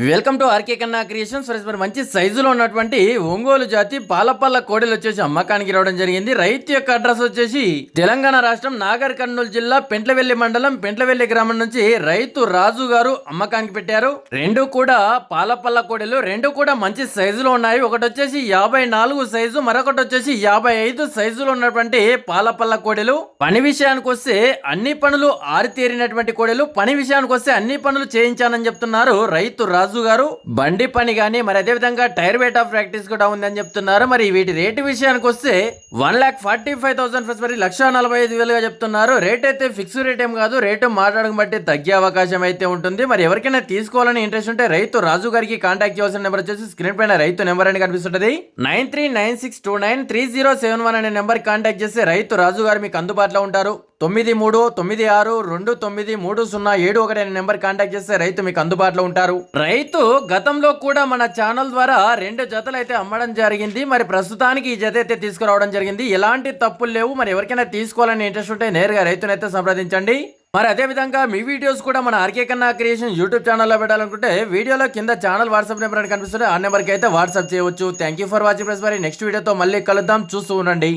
Welcome to RK Kanna creations friends మరి మంచి సైజులో ఉన్నటువంటి ఒంగోలు జాతి పాలపల్ల కోడెలు వచ్చేసి అమ్మకానికి రావడం జరిగింది. రైతు యొక్క అడ్రస్ వచ్చేసి తెలంగాణ రాష్ట్రం నాగర్ కర్నూలు జిల్లా పెంట్లవెల్లి మండలం పెంట్లవెల్లి గ్రామం నుంచి రైతు రాజు గారు అమ్మకానికి పెట్టారు. రెండు కూడా పాలపల్ల కోడెలు రెండు కూడా మంచి సైజులో ఉన్నాయి. ఒకటి వచ్చేసి యాభై నాలుగు సైజు మరొకటి వచ్చేసి యాభై ఐదు సైజులో ఉన్నటువంటి పాలపల్ల కోడెలు. పని విషయానికి వస్తే అన్ని పనులు ఆరితేరినటువంటి కోడలు. పని విషయానికి వస్తే అన్ని పనులు చేయించానని చెప్తున్నారు రైతు రాజు గారు బండి పని కానీ మరి అదే విధంగా టైర్ వెయిట్ ఆఫ్ ప్రాక్టీస్ కూడా ఉందని చెప్తున్నారు. మరి వీటి రేటు విషయానికి వస్తే one lakh forty five thousand first మరి లక్ష నలభై ఐదు వేలుగా చెప్తున్నారు. రేట్ అయితే ఫిక్స్ రేట్ ఏం కాదు రేటు మాట్లాడడం బట్టి తగ్గే అవకాశం అయితే ఉంటుంది. మరి ఎవరికైనా తీసుకోవాలని ఇంట్రెస్ట్ ఉంటే రైతు రాజు గారికి కాంటాక్ట్ చేయాల్సిన నెంబర్ వచ్చేసి స్క్రీన్ పైన రైతు నెంబర్ అని కనిపిస్తుంటది. Nine three nine six two nine three zero seven one అనే నెంబర్ కాంటాక్ట్ చేస్తే రైతు రాజు గారు మీకు అందుబాటులో ఉంటారు. తొమ్మిది మూడు తొమ్మిది ఆరు రెండు తొమ్మిది మూడు సున్నా ఏడు ఒకటి అనే నెంబర్ కాంటాక్ట్ చేస్తే రైతు మీకు అందుబాటులో ఉంటారు. రైతు గతంలో కూడా మన ఛానల్ ద్వారా రెండు జతలు అయితే అమ్మడం జరిగింది. మరి ప్రస్తుతానికి ఈ జత అయితే తీసుకురావడం జరిగింది. ఎలాంటి తప్పులు లేవు. మరి ఎవరికైనా తీసుకోవాలని ఇంట్రెస్ట్ ఉంటే నేరుగా రైతునైతే సంప్రదించండి. మరి అదే విధంగా మీ వీడియోస్ కూడా మన ఆర్కే కన్నా క్రియేషన్ యూట్యూబ్ ఛానల్లో పెట్టాలనుకుంటే వీడియోలో కింద ఛానల్ వాట్సాప్ నెంబర్ అని కనిపిస్తుంది. ఆ నెంబర్కి అయితే వాట్సాప్ చేయవచ్చు. Thank you for watching press మరి నెక్స్ట్ వీడియోతో మళ్ళీ కలుద్దాం. చూస్తూ ఉండండి.